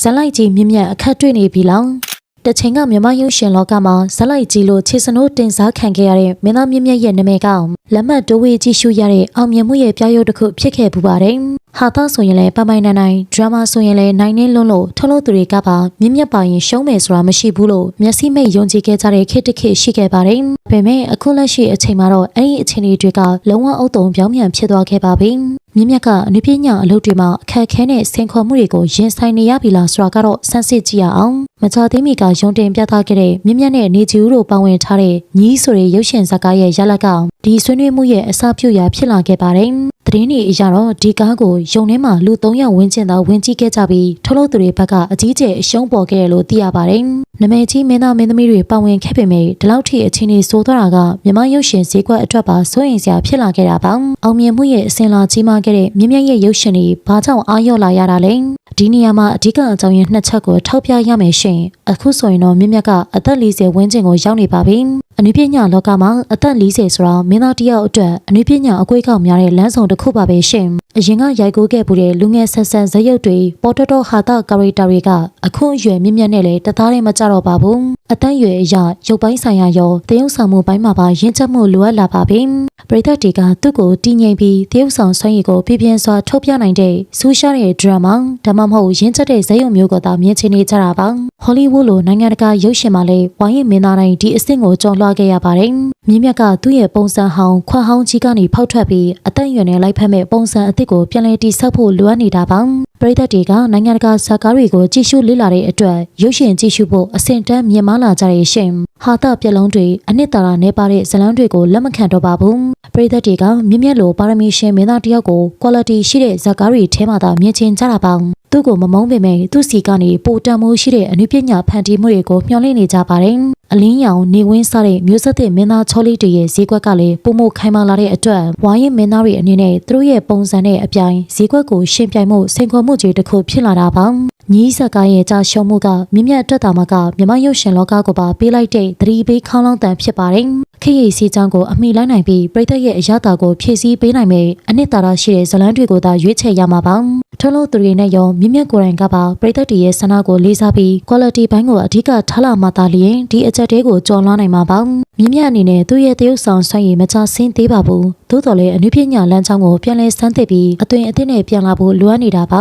ဇက်လိုက်ကြီးမြင့်မြတ်အခက်တွေ့နေပြီလားတချိန်ကမြမရုပ်ရှင်လောကမှာဇက်လိုက်ကြီးလို့ခြေစနိုးတင်စားခံခဲ့ရတဲ့မင်းသားမြင့်မြတ်ရဲ့နာမည်ကလက်မှတ်တိုးဝေးကြည့်ရှုရတဲ့အောင်မြင်မှုရဲ့ပြရုပ်တစ်ခုဖြစ်ခဲ့ပူပါတယ်ဟာသားဆိုရင်လည်းပပိုင်နိုင်နိုင်ဒရမာဆိုရင်လည်းနိုင်နေလွန်းလို့ထုတ်လို့သူတွေကပါမြင့်မြတ်ပါရင်ရှုံးမယ်ဆိုတာမရှိဘူးလို့မျက်စိမိတ်ယုံကြည်ခဲ့ကြတဲ့ခေတ်တစ်ခေတ်ရှိခဲ့ပါတယ်ဒါပေမဲ့အခုလက်ရှိအချိန်မှာတော့အဲ့ဒီအခြေအနေတွေကလုံးဝအုတ်တုံပြောင်းပြန်ဖြစ်သွားခဲ့ပါပြီ မြင့်မြတ်ကအနုပညာအလုပ်တွေမှာအခက်အခဲနဲ့ဆင်ခေါ်မှုတွေကိုရင်ဆိုင်နေရပြီလားဆိုတာကတော့စမ်းစစ်ကြည့်ရအောင် မချသေးမီကရုံတင်ပြသခဲ့တဲ့မြင့်မြတ်နဲ့နေချူတို့ပါဝင်ထားတဲ့ညီးဆိုတဲ့ရုပ်ရှင်ဇာတ်ကားရဲ့ရလဒ်ကဒီဆွေးနွေးမှုရဲ့အစပြုရာဖြစ်လာခဲ့ပါတယ်သတင်းတွေအရတော့ဒီကားကိုယုံထဲမှာလူ300ဝန်းကျင်သာဝင်ကြည့်ခဲ့ကြပြီးထုတ်လို့သူတွေဘက်ကအကြီးကျယ်အရှုံးပေါ်ခဲ့တယ်လို့သိရပါတယ်။နမဲကြီးမင်းသားမင်းသမီးတွေပါဝင်ခဲ့ပေမဲ့ဒီလောက်ထိအချင်းကြီးစိုးသွားတာကမြမရုပ်ရှင်ဈေးကွက်အတွက်ပါစိုးရင်စရာဖြစ်လာခဲ့တာပါ။အောင်မြင်မှုရဲ့အစင်လာကြီးမားခဲ့တဲ့မြင့်မြတ်ရဲ့ရုပ်ရှင်တွေဘာကြောင့်အားလျော့လာရတာလဲ။ ဒီနေရာမှာအဓိကအကြောင်းရင်းနှစ်ချက်ကိုထောက်ပြရမယ်ရှင်။အခုဆိုရင်တော့မြင့်မြတ်ကအသက်40ဝန်းကျင်ကိုရောက်နေပါပြီ။အနုပညာလောကမှာအသက်40ဆိုတာမင်းသားတစ်ယောက်အတွက်အနုပညာအကွေးကောက်များတဲ့လမ်းဆောင်တစ်ခုပါပဲရှင်။ အရင်ကရိုက်ကူးခဲ့ပူတဲ့လူငယ်ဆက်ဆန်ဇက်ရုပ်တွေပေါ်တော်တော်ဟာတာကာရီတာတွေကအခုအရွယ်မြင့်မြတ်နဲ့လည်းတသားတည်းမကြတော့ပါဘူး။အသက်အရွယ်အရရုပ်ပိုင်းဆိုင်ရာရောတရုပ်ဆောင်မှုပိုင်းမှာပါရင့်ချက်မှုလိုအပ်လာပါပြီ။ပရိသတ်တွေကသူ့ကိုတည်ငြိမ်ပြီးတရုပ်ဆောင်ဆွမ်းရည်ကိုပြပြင်းစွာထုတ်ပြနိုင်တဲ့ဆူရှာတဲ့ဒရမာဒါမှမဟုတ်ရင့်ချက်တဲ့ဇက်ရုပ်မျိုးကိုသာမြင်ချင်နေကြတာပါ။ဟောလိဝုဒ်လိုနိုင်ငံတကာရုပ်ရှင်မှာလည်းဝိုင်းရင်မင်းသားတိုင်းဒီအဆင့်ကိုကျော်လွှားခဲ့ရပါတယ်။မြင့်မြတ်ကသူ့ရဲ့ပုံစံဟောင်းခွန်ဟောင်းကြီးကနေဖောက်ထွက်ပြီးအသက်အရွယ်နဲ့လိုက်ဖက်မဲ့ပုံစံအသစ်ကိုပြန်လည်တည်ဆောက်ဖို့လိုအပ်နေတာပါပရိသတ်တွေကနိုင်ငံတကာဇာတ်ကားတွေကိုကြည့်ရှုလေ့လာတဲ့အတွက်ရုပ်ရှင်ကြည့်ရှုဖို့အဆင့်တန်းမြင့်မားလာကြတဲ့ရှင်ဟာတာပြက်လုံးတွေအနှစ်သာရနေပါတဲ့ဇလန်းတွေကိုလက်မခံတော့ပါဘူးပရိသတ်တွေကမြင့်မြတ်လိုပါရမီရှင်မင်းသားတယောက်ကို quality ရှိတဲ့ဇာတ်ကားတွေထဲမှာသာမြင်ချင်ကြတာပါ သူ့ကိုမမုန်းပေမဲ့သူ့စီကနေပိုတန်မိုးရှိတဲ့အနုပညာဖန်တီးမှုတွေကိုမျှော်လင့်နေကြပါတယ်အလင်းရောင်နေဝင်းစားတဲ့မျိုးဆက်သစ်မင်းသားချောလေးတွေရဲ့ဈေးကွက်ကလည်းပုံမခိုင်မာလာတဲ့အတွက်ဝိုင်းရင်မင်းသားတွေအနေနဲ့သူတို့ရဲ့ပုံစံနဲ့အပြိုင်ဈေးကွက်ကိုရှင်ပြိုင်မှုစိန်ခေါ်မှုကြီးတစ်ခုဖြစ်လာတာပါ ညီးဆက်ကားရဲ့ကြာရှုံးမှုကမြင့်မြတ်အတွက်တာမကမြမရုပ်ရှင်လောကကိုပါပေးလိုက်တဲ့သတိပေးခေါင်းလောင်းတန်ဖြစ်ပါတယ်ခေရိစီချောင်းကိုအမိလိုက်နိုင်ပြီးပြည်သက်ရဲ့အရသာကိုဖြည့်ဆည်းပေးနိုင်မယ်အနှစ်သာရရှိတဲ့ဇလန်းတွေကိုသာရွေးချယ်ရမှာပါထုံးလို့သူတွေနဲ့ရောမြင့်မြတ်ကိုယ်တိုင်ကပါပြည်သက်တည်ရဲ့ဆန္ဒကိုလေးစားပြီး quality ဘိုင်းကိုအဓိကထားလာမှသာလျင်ဒီအချက်တွေကိုကျော်လွှားနိုင်မှာပါမြင့်မြတ်အနေနဲ့သူ့ရဲ့တရုပ်ဆောင်ဆွမ်းရည်မချဆင်းသေးပါဘူးသို့တော်လည်းအနုပညာလမ်းကြောင်းကိုပြန်လဲစမ်းသစ်ပြီးအသွင်အသစ်နဲ့ပြန်လာဖို့လိုအပ်နေတာပါ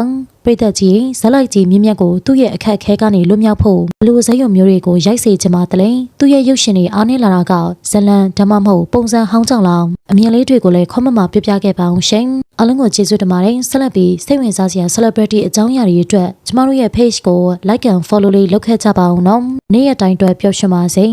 ပရိသတ်ကြီးဇက်လိုက်ကြီးမြင့်မြတ်ကိုသူ့ရဲ့အခက်အခဲကနေလွတ်မြောက်ဖို့ဘလို့ဇက်ရုံမျိုးတွေကိုရိုက်စေချင်ပါတလဲသူ့ရဲ့ရုပ်ရှင်တွေအားနည်းလာတာကဇလန်ဓမ္မမဟုတ်ပုံစံဟောင်းကြောင့်လားအမြင်လေးတွေကိုလည်းခွန်မမပြပြခဲ့ပါအောင်ရှင်အားလုံးကိုကျေးဇူးတင်ပါတယ်ဆက်လက်ပြီးစိတ်ဝင်စားစရာ celebrity အကြောင်းအရာတွေအတွက်ကျမတို့ရဲ့ page ကို like and follow လေးလုပ်ခဲ့ကြပါအောင်နော်နေ့ရက်တိုင်းအတွက်ပျော်ရွှင်ပါစေ